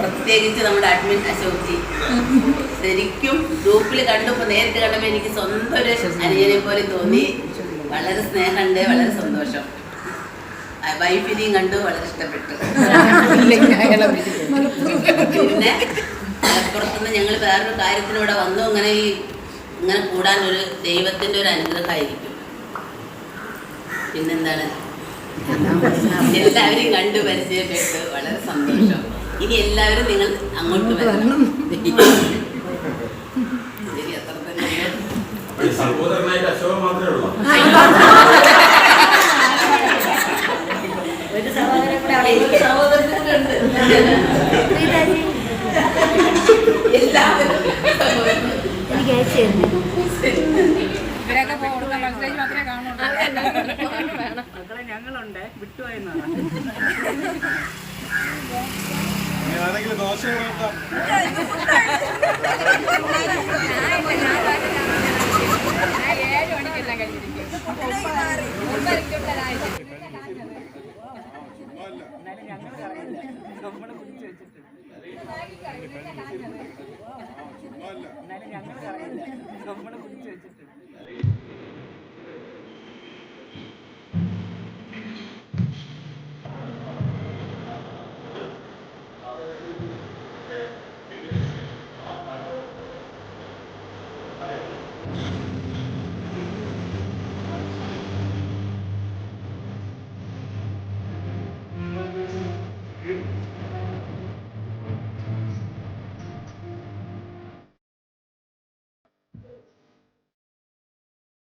പ്രത്യേകിച്ച് നമ്മുടെ അഡ്മിൻ അശോക്ജി ശരിക്കും ഗ്രൂപ്പിൽ കണ്ടപ്പോൾ നേരിട്ട് കണ്ടപ്പോൾ എനിക്ക് സ്വന്തം ഒരു അനുജനെ പോലെ തോന്നി. വളരെ സ്നേഹമുണ്ട് വളരെ സന്തോഷം. വൈഫിനെയും കണ്ടു വളരെ ഇഷ്ടപ്പെട്ടു. പിന്നെ മലപ്പുറത്തുനിന്ന് ഞങ്ങൾ വേറൊരു കാര്യത്തിലൂടെ വന്നു. ഇങ്ങനെ ഈ ഇങ്ങനെ കൂടാൻ ഒരു ദൈവത്തിന്റെ ഒരു അനുഗ്രഹമായിരിക്കും. പിന്നെന്താണ്? എല്ലാവരെയും കണ്ടു പരിചയപ്പെട്ടു. വളരെ സന്തോഷം. ഇനി എല്ലാവരും നിങ്ങൾ അങ്ങോട്ട് വരണം. ശരി അത്ര തന്നെ. സഹോദരനായിട്ട് അശോകൻ മാത്രമേ ആണെങ്കിലും ദോശ ഏഴ് മണിക്കെല്ലാം കഴിഞ്ഞിരിക്കും എന്നാലും ഞങ്ങൾ പറയില്ല നമ്മളെ കുറിച്ച് വെച്ചിട്ടുണ്ട്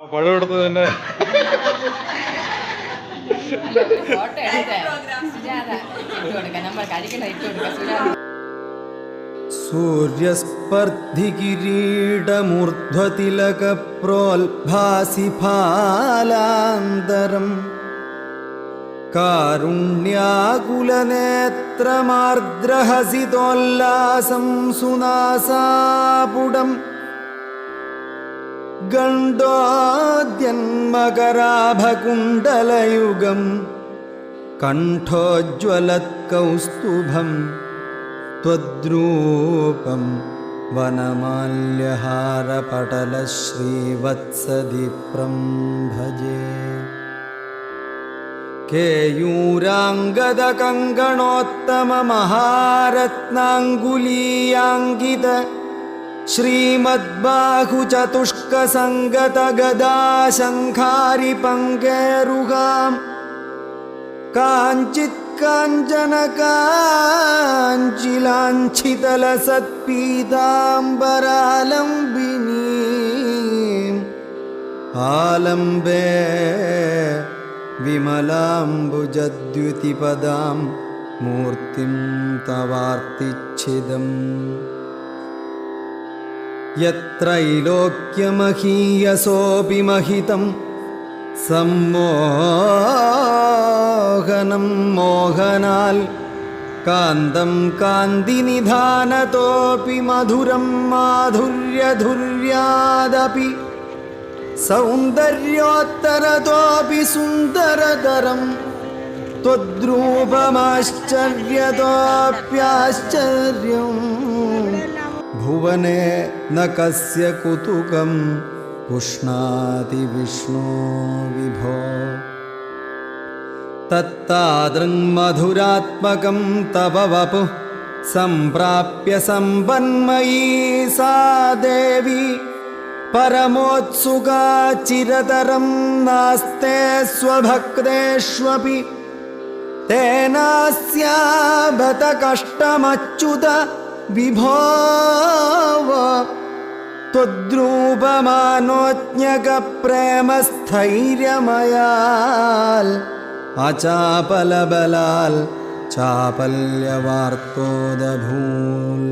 പഴമെടുത്ത് തന്നെ. ഫോട്ടോ എടുത്ത് സുജാത ഇട്ട് കൊടുക്കാം. നമ്മൾ കരിക്കണ ഇട്ട് सूर्यस्पर्धिकिरीटमूर्ध्वतिलकप्रोल्भासिफालान्तरम्। कारुण्याकुलनेत्रमार्द्रहसितोल्लासं सुनासापुडम्। गण्डोद्यन्मकराभकुण्डलयुगम् कण्ठोज्ज्वलत्कौस्तुभम् त्वद्रूपं वनमाल्यहारपटलश्रीवत्सदीप्रं भजे केयूराङ्गदकङ्कणोत्तममहारत्नाङ्गुलीयाङ्गित श्रीमद्बाहुचतुष्कसङ्गतगदाशङ्खारिपङ्केरुगाम् काञ्चित् काञ्चन काञ्चिलाञ्छितलसत्पीताम्बरालम्बिनी आलम्बे विमलाम्बुजद्युतिपदां मूर्तिं तवार्तिच्छिदम्। यत्रैलोक्यमहीयसोऽपि महितं सम्मोहनं मोहनाल् कान्तं कान्तिनिधानतोऽपि मधुरं माधुर्यधुर्यादपि सौन्दर्योत्तरतोऽपि सुन्दरतरं त्वद्रूपमाश्चर्यतोऽप्याश्चर्यम् भुवने न कस्य कुतुकं पुष्णाति विष्णो विभो तत्तादृङ्मधुरात्मकं तव वपुः सम्प्राप्य सम्पन्मयी सा देवी। परमोत्सुका चिरतरं नास्ते स्वभक्तेष्वपि। तेनास्याभत कष्टमच्युत विभोव त्वद्रूपमानोज्ञकप्रेमस्थैर्यमयाल् अचापलबलाल् चापल्यवार्तोदभूल्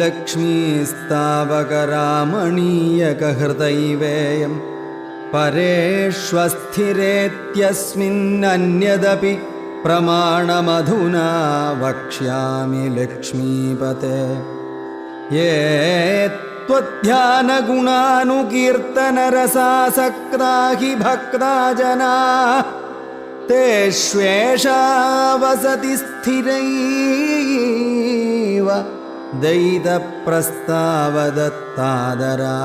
लक्ष्मीस्तावकरामणीयकहृदैवेयं परेष्वस्थिरेत्यस्मिन्नन्यदपि प्रमाणमधुना वक्ष्यामि लक्ष्मीपते ये त्वध्यानगुणानुकीर्तनरसासक्ता हि भक्ता जना। तेष्वेषा वसति स्थिरैव दयितप्रस्तावदत्तादरा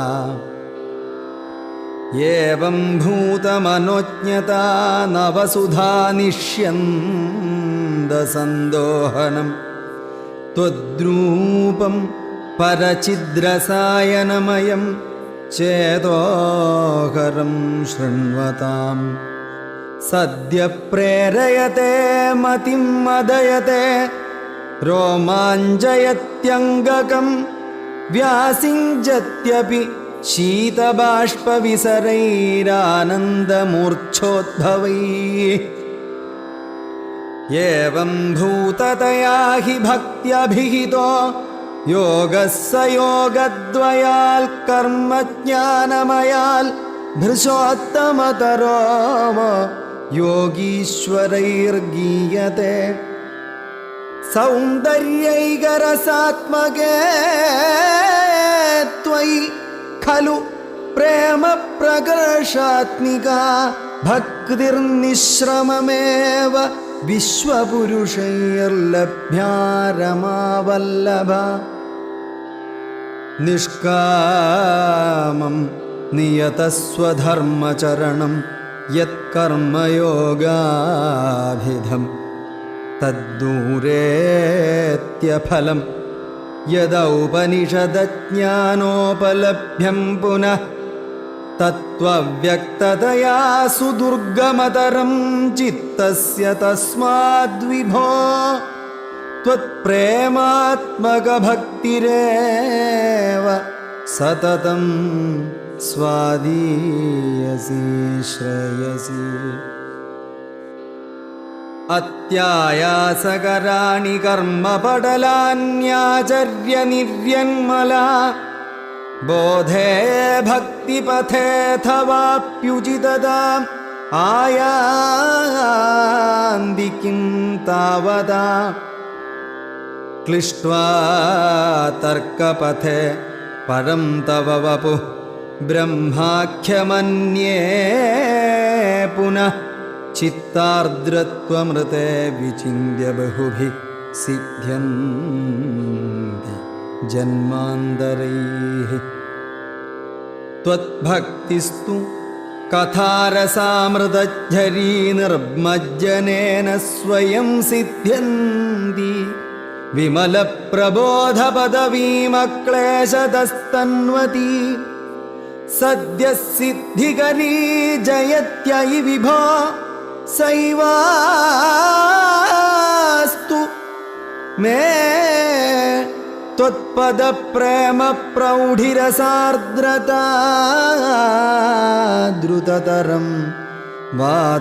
एवं भूतमनोज्ञता नवसुधा निष्यन्दसन्दोहनं त्वद्रूपं परचिद्रसायनमयं चेतोहरं शृण्वताम् सद्य प्रेरयते मतिं मदयते रोमाञ्जयत्यङ्गकं व्यासिञ्जत्यपि शीतबाष्पविसरैरानन्दमूर्च्छोद्भवैः एवं भूततया हि भक्त्यभिहितो योगः स योगद्वयाल् कर्मज्ञानमयाल् भृशोत्तमतरो योगीश्वरैर्गीयते सौन्दर्यैकरसात्मके त्वयि खलु प्रेमप्रकर्षात्मिका भक्तिर्निश्रममेव विश्वपुरुषैर्लभ्या रमावल्लभा निष्कामं नियतस्वधर्मचरणं यत्कर्मयोगाभिधम् तद्दूरेत्यफलं यदौपनिषदज्ञानोपलभ्यं पुनः तत्त्वव्यक्ततया सुदुर्गमतरं चित्तस्य तस्माद्विभो त्वत्प्रेमात्मकभक्तिरेव सततं स्वादीयसी श्रेयसी अत्यायासकराणि कर्मपटलान्याचर्यनिर्यन्मला बोधे भक्तिपथेऽथवाप्युचितताम् आयान्ति किं तावता क्लिष्ट्वा तर्कपथे परं तव वपुः ब्रह्माख्यमन्ये पुनः चित्तार्द्रत्वमृते विचिन्त्य बहुभिः सिद्ध्यन्ति जन्मान्तरैः। त्वद्भक्तिस्तु कथारसामृतझरी निर्मज्जनेन स्वयं सिद्ध्यन्ति विमलप्रबोधपदवीमक्लेशतस्तन्वती सद्यः सिद्धिकरी जयत्ययि विभो सैवास्तु। मे त्वत्पदप्रेमप्रौढिरसार्द्रता द्रुततरं वातालयाधीश्वरा